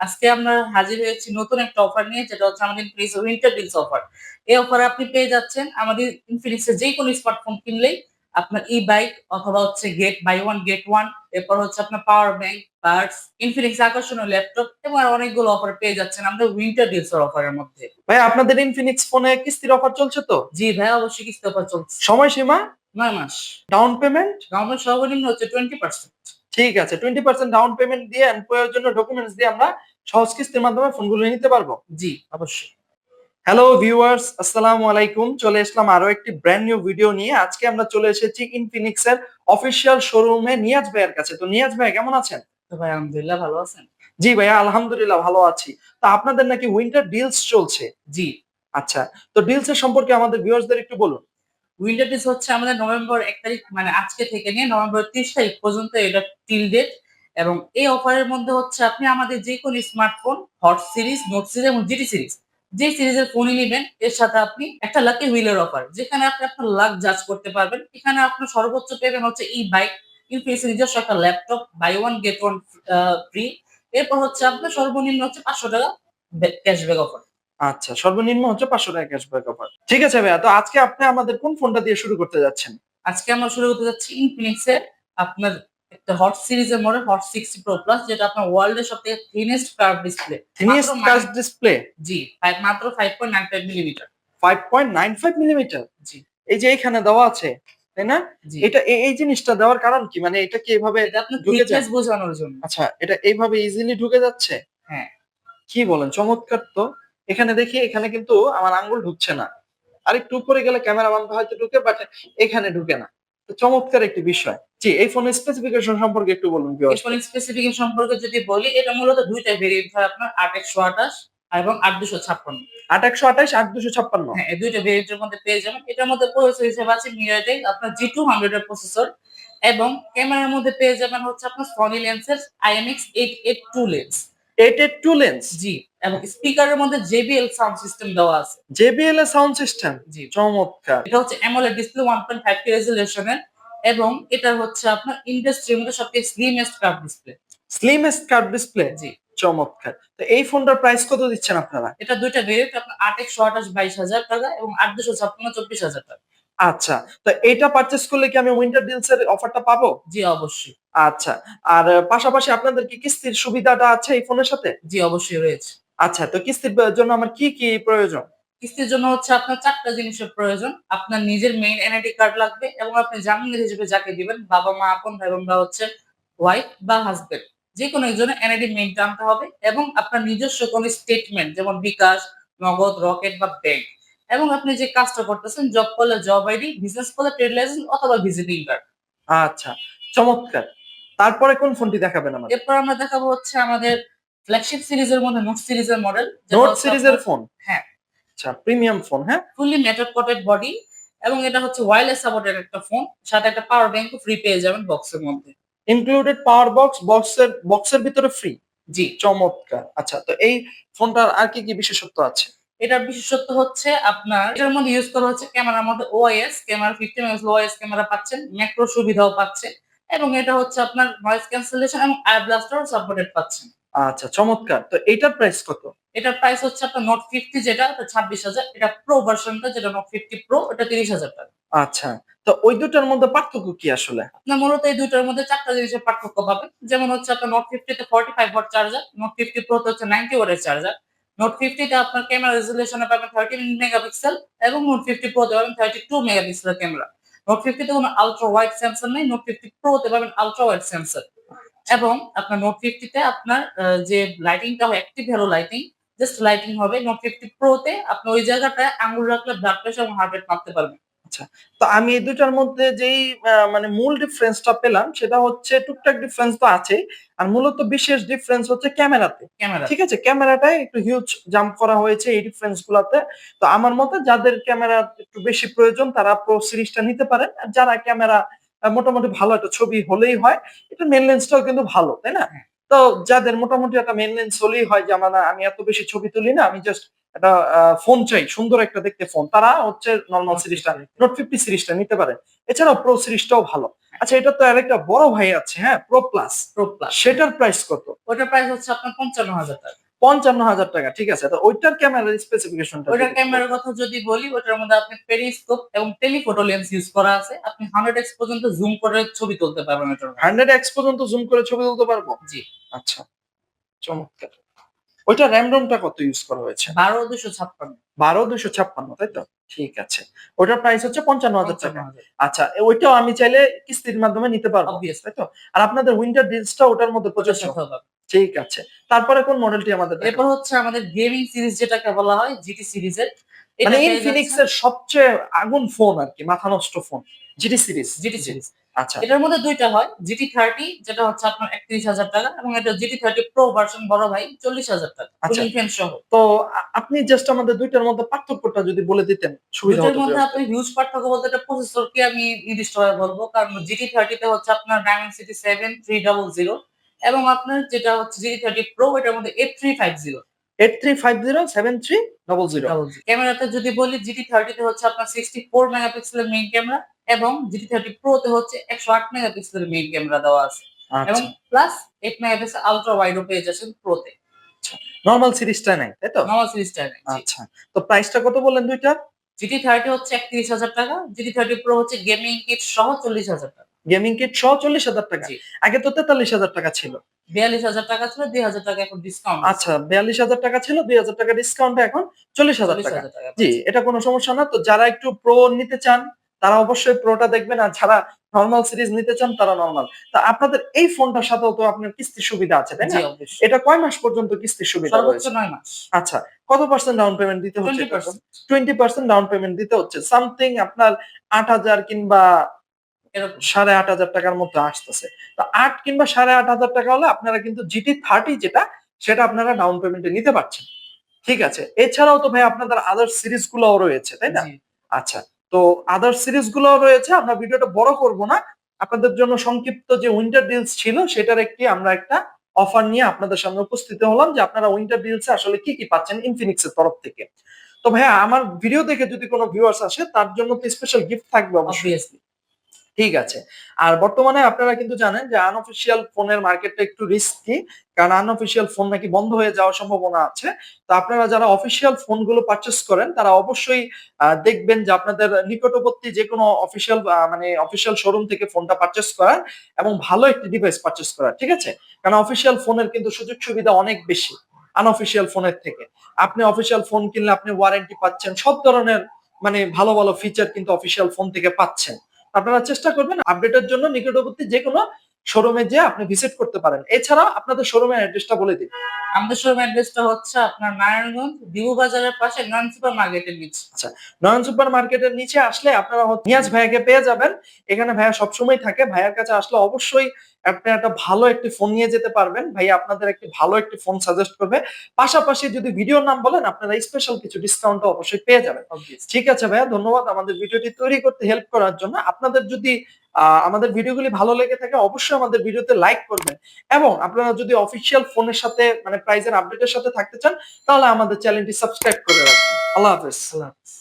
আজকে আমরা হাজির হয়েছি নতুন একটা অফার নিয়ে যেটা হচ্ছে আমাদের ইনফিনিক্স উইন্টার ডিলস অফার এই অফারে আপনি পেয়ে যাচ্ছেন আমাদের ইনফিনিক্সের যে কোনো স্মার্টফোন কিনলেই আপনার ই বাইক অথবা হচ্ছে get buy one get one এরপর হচ্ছে আপনার পাওয়ার ব্যাংক পার্টস ইনফিনিক্স আকর্ষণীয় ল্যাপটপ এবং আর অনেকগুলো অফার পেয়ে যাচ্ছেন আমাদের উইন্টার ডিলস এর অফারের মধ্যে। ভাই আপনাদের ইনফিনিক্স ফোনে কিস্তির অফার চলছে তো? জি ভাই অবশ্যই কিস্তি অফার চলছে। সময়সীমা? নয় মাস। ডাউন পেমেন্ট গভর্নমেন্ট সর্বনিম্ন হচ্ছে টোয়েন্টি পার্সেন্ট ঠিক আছে টোয়েন্টি পার্সেন্ট ডাউন পেমেন্ট দিয়ে প্রয়োজনীয় ডকুমেন্টস দিয়ে আমরা সহজ কিস্তির মাধ্যমে ফোনগুলো নিতে পারব? জি। অবশ্যই। হ্যালো ভিউয়ার্স আসসালামু আলাইকুম। চলে আসলাম আরও একটি ব্র্যান্ড নিউ ভিডিও নিয়ে। আজকে আমরা চলে এসেছি ইনফিনিক্স এর অফিসিয়াল শোরুমে নিয়াজ ভাইয়ের কাছে। তো নিয়াজ ভাই কেমন আছেন? তো ভাই আলহামদুলিল্লাহ ভালো আছেন। জি ভাইয়া আলহামদুলিল্লাহ ভালো আছি। তো আপনাদের নাকি উইন্টার ডিলস চলছে? জি। আচ্ছা তো ডিলস এর সম্পর্কে আমাদের ভিউয়ার্সদের একটু বলুন। উইন্টার ডিস হচ্ছে আমাদের নভেম্বর এক তারিখ মানে আজকে থেকে নিয়ে নভেম্বর ত্রিশ তারিখ পর্যন্ত এটা টিল ডেট এবং এই অফারের মধ্যে হচ্ছে আপনি আমাদের যে কোনো smartphone hot series note series এবং জিটি সিরিজ যে সিরিজের ফোনই নেবেন এর সাথে আপনি একটা লাকি হুইলের অফার যেখানে আপনি আপনার লাক জাজ করতে পারবেন। এখানে আপনার সর্বোচ্চ পেবেন হচ্ছে ই বাইক ইনফিনিক্স নিজস্ব একটা laptop buy one get one free এরপর হচ্ছে আপনার সর্বনিম্ন হচ্ছে পাঁচশো টাকা ক্যাশব্যাক অফার আচ্ছা সর্বনিম্ন হচ্ছে পাঁচশো টাকা ক্যাশব্যাক অফার ঠিক আছে ভাইয়া তো আজকে আপনি আমাদের কোন ফোনটা দিয়ে শুরু করতে যাচ্ছেন? আজকে আমরা শুরু করতে যাচ্ছি ইনফিনিক্স এর আপনার একটা হট সিরিজের model hot sixty pro plus যেটা আপনার ওয়ার্ল্ড এর সব থেকে থিনেস্ট কার্ভ ডিসপ্লে থিনিয়েস্ট কাচ ডিসপ্লে জি মাত্র five point nine five millimeter five point nine five millimeter জি। এই যে এখানে দেওয়া আছে তাই না? এটা এই জিনিসটা দেওয়ার কারণ কি? মানে এটা কি এভাবে ঢুকে থিকনেস বোঝানোর জন্য। আচ্ছা এটা এইভাবে ইজিলি ঢুকে যাচ্ছে? হ্যাঁ। কি বলেন? চমৎকার তো। এখানে দেখি এখানে কিন্তু আমার আঙ্গুল ঢুকছে না। আর একটু উপরে গেলে ক্যামেরা বান্ধব হয়তো ঢুকে বাট এখানে ঢুকে না। চমৎকার একটি বিষয়। জি এই ফোনের স্পেসিফিকেশন সম্পর্কে একটু বলুন viewers। এরপর স্পেসিফিকেশন সম্পর্কে যদি বলি এটা মূলত দুইটা ভেরিয়েন্ট হয় আপনার আট একশো আঠাশ এবং আট দুশো ছাপ্পান্ন। আট একশো আঠাশ আট দুশো ছাপ্পান্ন। হ্যাঁ এই দুইটা ভেরিয়েন্টের মধ্যে পেয়ে যাবেন। এটার মধ্যে প্রসেসর হিসেবে আছে মিরাটেক আপনার জি টু হান্ড্রেড এর প্রসেসর এবং ক্যামেরার মধ্যে পেয়ে যাবেন হচ্ছে আপনার সনি লেন্সের IMX eight eight two lens eight two lens জি এবং স্পিকারের মধ্যে জেবিএল সাউন্ড সিস্টেম দেওয়া আছে। জেবিএল এর সাউন্ড সিস্টেম জি। চমৎকার। এটা হচ্ছে AMOLED display one point five K রেজলিউশনের এবং এটা হচ্ছে আপনার ইন্ডাস্ট্রির মধ্যে সবথেকে slimmest curve display slim curve display জি। চমৎকার। তো এই ফোনটার প্রাইস কত দিচ্ছেন আপনারা? এটা দুইটা ভেরিয়েন্ট আপনার আট একশো আঠাশ বাইশ হাজার টাকা এবং আট দুশো ছাপ্পান্ন চব্বিশ হাজার টাকা। আচ্ছা তো এটা পারচেস করলে কি আমি উইন্টার ডিলস এর অফারটা পাবো? জি অবশ্যই। আচ্ছা আর পাশাপাশি আপনাদের কি কিস্তির সুবিধাটা আছে এই ফোনের সাথে? জি অবশ্যই রয়েছে। আচ্ছা তো কিস্তির জন্য আমার কি কি প্রয়োজন? কিস্তির জন্য হচ্ছে আপনার চারটা জিনিসের প্রয়োজন। আপনার নিজের মেইন এনআইডি কার্ড লাগবে এবং আপনি জামিনের হিসেবে যাকে দিবেন বাবা মা আপন ভাই বোনরা হচ্ছে ওয়াইফ বা হাজবেন্ড যে কোনো একজনের এনআইডি মেইনটা আনতে হবে এবং আপনার নিজস্ব কোনো স্টেটমেন্ট যেমন বিকাশ নগদ রকেট বা ব্যাংক এবং আপনি যে কাজটা করতেছেন জব করলে জব আইডি বিজনেস করলে ট্রেড লাইসেন্স অথবা ভিজিটিং কার্ড আচ্ছা চমৎকার। তারপরে কোন ফোনটি দেখাবেন আমাদের? এরপর আমরা দেখাবো হচ্ছে আমাদের ফ্ল্যাগশিপ সিরিজের মধ্যে নোট সিরিজের মডেল নোট সিরিজের ফোন হ্যাঁ। আচ্ছা প্রিমিয়াম ফোন হ্যাঁ? ফুললি মেটাল কোটেড বডি এবং এটা হচ্ছে ওয়্যারলেস সাপোর্টেড একটা ফোন সাথে একটা পাওয়ার ব্যাংকও ফ্রি পেয়ে যাবেন বক্সের মধ্যে। ইনক্লুডেড পাওয়ার বক্স বক্সের বক্সের ভিতরে ফ্রি জি। চমৎকার। আচ্ছা তো এই ফোনটার আর কি কি বিশেষত্ব আছে? এটার বিশেষত্ব হচ্ছে আপনার এটার মধ্যে ইউজ করা হচ্ছে ক্যামেরার মধ্যে OS camera fifty megapixel OIS camera পাচ্ছেন ম্যাক্রো সুবিধাও পাচ্ছেন এবং এটা হচ্ছে আপনার নয়েজ ক্যান্সেলেশন এবং আই ব্লাস্টার সাপোর্টেড পাচ্ছেন। আচ্ছা চমৎকার। তো এইটার প্রাইস কত? এটার প্রাইস হচ্ছে আপনার নোট ফিফটি যেটা ছাব্বিশ হাজার এটা প্রো ভার্সনটা যেটা নোট ফিফটি প্রো এটা তিরিশ হাজার টাকা। আচ্ছা তো ওই দুটার মধ্যে পার্থক্য কি আসলে? আপনার মূলত এই দুইটার মধ্যে চারটা জিনিসের পার্থক্য পাবেন। যেমন হচ্ছে আপনার note ফিফটিতে forty five watt charger note fifty প্রোতে হচ্ছে নাইনটি ওয়াটের চার্জার নোট ফিফটিতে আপনার ক্যামেরা রেজুলেশনে পাবেন থার্টিন মেগাপিক্সেল এবং নোট ফিফটি প্রোতে পাবেন thirty two megapixel camera note ফিফটিতে কোনো আলট্রা ওয়াইড সেন্সর নেই নোট ফিফটি প্রোতে পাবেন আলট্রা ওয়াইড সেন্সর এবং আপনার নোট ফিফটিতে আপনার যে লাইটিংটা হয় active halo lighting just lighting হবে নোট ফিফটি প্রোতে আপনি ওই জায়গাটায় আঙুল রাখলে ব্লাড প্রেশার এবং হার্ট রেট মাপতে পারবেন। তো আমি এই দুটার মধ্যে যেই মানে মূল ডিফারেন্সটা পেলাম সেটা হচ্ছে টুকটাক ডিফারেন্স তো আছে আর মূলত বিশেষ ডিফারেন্স হচ্ছে ক্যামেরাতে। ক্যামেরা ঠিক আছে? ক্যামেরাটায় একটু হিউজ জাম্প করা হয়েছে এই ডিফারেন্স গুলাতে। তো আমার মতে যাদের ক্যামেরা একটু বেশি প্রয়োজন তারা প্রো সিরিজটা নিতে পারেন। আর যারা ক্যামেরা মোটামুটি ভালো একটা ছবি হলেই হয় এটা মেন লেন্সটাও কিন্তু ভালো তাই না? হ্যাঁ। তো যাদের মোটামুটি একটা মেন লেন্স হলেই হয় যে আমার আমি এত বেশি ছবি তুলি না আমি জাস্ট একটা ফোন চাই সুন্দর একটা দেখতে ফোন তারা হচ্ছে নর্মাল সিরিজটা নোট ফিফটি সিরিজটা নিতে পারে। এছাড়াও প্রো সিরিজটাও ভালো। আচ্ছা এটা তো আরেকটা বড় ভাই আছে হ্যাঁ? প্রো প্লাস প্রো প্লাস সেটার প্রাইস কত? ওটার প্রাইস হচ্ছে আপনার পঞ্চান্ন হাজার টাকা। পঞ্চান্ন হাজার টাকা ঠিক আছে। তো ওইটার ক্যামেরার স্পেসিফিকেশনটা ওইটার ক্যামেরার কথা যদি বলি ওটার মধ্যে আপনি পেরিস্কোপ এবং টেলিফোটো লেন্স ইউজ করা আছে। আপনি হান্ড্রেড এক্স পর্যন্ত জুম করে ছবি তুলতে পারবেন ওটার হান্ড্রেড এক্স পর্যন্ত জুম করে ছবি তুলতে পারব? জি। আচ্ছা চমৎকার। ওইটা র্যাম রোমটা কত ইউজ করা হয়েছে? বারো দুশো ছাপ্পান্ন। বারো দুশো ছাপ্পান্ন তাই তো? ঠিক আছে। ওটার প্রাইস হচ্ছে পঞ্চান্ন হাজার টাকা। আচ্ছা ওইটাও আমি চাইলে কিস্তির মাধ্যমে নিতে পারব তাই তো? আর আপনাদের উইন্টার ডিলসটা ওটার মধ্যে প্রযোজ্য। ঠিক আছে। তারপরে কোন মডেলটি আমাদের? এরপর হচ্ছে আমাদের গেমিং সিরিজ যেটাকে বলা হয় জিটি সিরিজের মানে ইনফিনিক্স এর সবচেয়ে আগুন ফোন আর কি মাথা নষ্ট phone GT series GT series আচ্ছা। এটার মধ্যে দুইটা হয় জিটি থার্টি যেটা হচ্ছে আপনার একত্রিশ হাজার টাকা এবং এটা জিটি থার্টি প্রো ভার্সন বড় ভাই চল্লিশ হাজার টাকা আচ্ছা। সহ। তো আপনি জাস্ট আমাদের দুইটার মধ্যে পার্থক্যটা যদি বলে দিতেন সুবিধা হতো মধ্যে আপনি হিউজ পার্থক্য বলতে এটা প্রসেসরকে আমি নির্দিষ্টভাবে বলব কারণ জিটি থার্টিতে হচ্ছে আপনার Dimensity seven three double zero এবং আপনার যেটা হচ্ছে জিটি থার্টি প্রো এটার মধ্যে eight three five zero eight three five zero seven three double zero ক্যামেরাতে যদি বলি জিটি থার্টিতে হচ্ছে আপনার সিক্সটি ফোর মেগাপিক্সেলের মেইন ক্যামেরা এবং জিটি থার্টি প্রোতে হচ্ছে একশো আট মেগাপিক্সেলের মেইন ক্যামেরা দেওয়া আছে। এবং আচ্ছা প্লাস এইট মেগাপিক্সেল আলট্রা ওয়াইডও পেয়ে যাচ্ছেন প্রোতে নর্মাল সিরিজটা নাই তাই তো? নর্মাল সিরিজটা আচ্ছা। তো প্রাইসটা কত বললেন দুইটা? জিটি থার্টি হচ্ছে একত্রিশ হাজার টাকা জিটি থার্টি প্রো হচ্ছে গেমিং কিট সহ চল্লিশ হাজার টাকা। গেমিং কিট সহ চল্লিশ হাজার টাকা। আগে তো তেতাল্লিশ হাজার টাকা ছিল। বিয়াল্লিশ হাজার টাকা ছিল দুই হাজার টাকা এখন ডিসকাউন্ট আচ্ছা বিয়াল্লিশ হাজার টাকা ছিল দুই হাজার টাকা ডিসকাউন্ট এখন চল্লিশ হাজার টাকা। জি এটা কোনো সমস্যা না। তো যারা একটু প্রো নিতে চান তারা অবশ্যই প্রোটা দেখবেন আর যারা নর্মাল সিরিজ নিতে চান তারা নর্মাল তা আপনাদের এই ফোনটার সাথেও তো আপনার কিস্তির সুবিধা আছে তাই না? এটা কয় মাস পর্যন্ত কিস্তির সুবিধা সর্বোচ্চ মাস। আচ্ছা কত পার্সেন্ট ডাউন পেমেন্ট দিতে হচ্ছে? Twenty percent twenty percent down payment দিতে হচ্ছে। সামথিং আপনার আট হাজার কিংবা এরকম সাড়ে আট হাজার টাকার মধ্যে আসতেছে। তো আট কিংবা সাড়ে আট হাজার টাকা হলে আপনারা কিন্তু জিটি থার্টি যেটা সেটা আপনারা ডাউন পেমেন্টে নিতে পারছেন। ঠিক আছে? এছাড়াও তো ভাই আপনাদের আদার সিরিজ গুলোও রয়েছে তাই না? আচ্ছা তো আদার সিরিজ গুলোও রয়েছে আমরা ভিডিওটা বড় করব না। আপনাদের জন্য সংক্ষিপ্ত যে উইন্টার ডিলস ছিল সেটার একটি আমরা একটা অফার নিয়ে আপনাদের সামনে উপস্থিত হলাম যে আপনারা উইন্টার ডিলসে আসলে কি কি পাচ্ছেন ইনফিনিক্স এর তরফ থেকে। তো ভাইয়া আমার ভিডিও দেখে যদি কোনো ভিউয়ার্স আসে তার জন্য তো স্পেশাল গিফট থাকবে অবশ্যই। ঠিক আছে। আর বর্তমানে আপনারা কিন্তু জানেন যে আনঅফিসিয়াল ফোনের মার্কেটটা একটু রিস্কি কারণ আনঅফিসিয়াল ফোন নাকি বন্ধ হয়ে যাওয়ার সম্ভাবনা আছে। তো আপনারা যারা অফিসিয়াল ফোনগুলো পারচেস করেন, তারা অবশ্যই দেখবেন যে আপনাদের নিকটবর্তী যে কোনো অফিসিয়াল মানে অফিসিয়াল শোরুম থেকে ফোনটা পারচেস করার এবং ভালো একটি ডিভাইস পারচেস করার, ঠিক আছে? কারণ অফিসিয়াল ফোনের কিন্তু সুযোগ সুবিধা অনেক বেশি আনঅফিসিয়াল ফোনের থেকে। আপনি অফিসিয়াল ফোন কিনলে আপনি ওয়ারেন্টি পাচ্ছেন, সব ধরনের মানে ভালো ভালো ফিচার কিন্তু অফিসিয়াল ফোন থেকে পাচ্ছেন। আপনারা চেষ্টা করবেন আপডেটের জন্য নিকটবর্তী যে কোনো শোরুমে যে আপনি ভিজিট করতে পারেন। এছাড়া আপনাদের শোরুমের অ্যাড্রেসটা বলে দিন। আমাদের শোরুম অ্যাড্রেসটা হচ্ছে আপনার নারায়ণগঞ্জ বিভু বাজারের পাশে নন সুপার মার্কেটের নিচে নয়ন সুপার মার্কেটের নিচে আসলে আপনারা নিয়াজ ভাইয়াকে পেয়ে যাবেন। এখানে ভাইয়া সবসময় থাকে। ভাইয়ার কাছে আসলে অবশ্যই আপনি একটা ভালো একটি ফোন নিয়ে যেতে পারবেন। ভাইয়া আপনাদের একটি ভালো একটি ফোন সাজেস্ট করবে। পাশাপাশি যদি ভিডিওর নাম বলেন আপনারা স্পেশাল কিছু ডিসকাউন্ট অবশ্যই পেয়ে যাবেন। ঠিক আছে ভাইয়া ধন্যবাদ। আমাদের ভিডিওটি তৈরি করতে হেল্প করার জন্য। আপনাদের যদি আমাদের ভিডিওগুলি ভালো লেগে থাকে, অবশ্যই আমাদের ভিডিওতে লাইক করবেন। এবং আপনারা যদি অফিসিয়াল ফোনের সাথে মানে প্রাইজের আপডেটের সাথে থাকতে চান, তাহলে আমাদের চ্যানেলটি সাবস্ক্রাইব করে রাখবেন। আল্লাহ হাফেজ। আল্লাহ হাফেজ।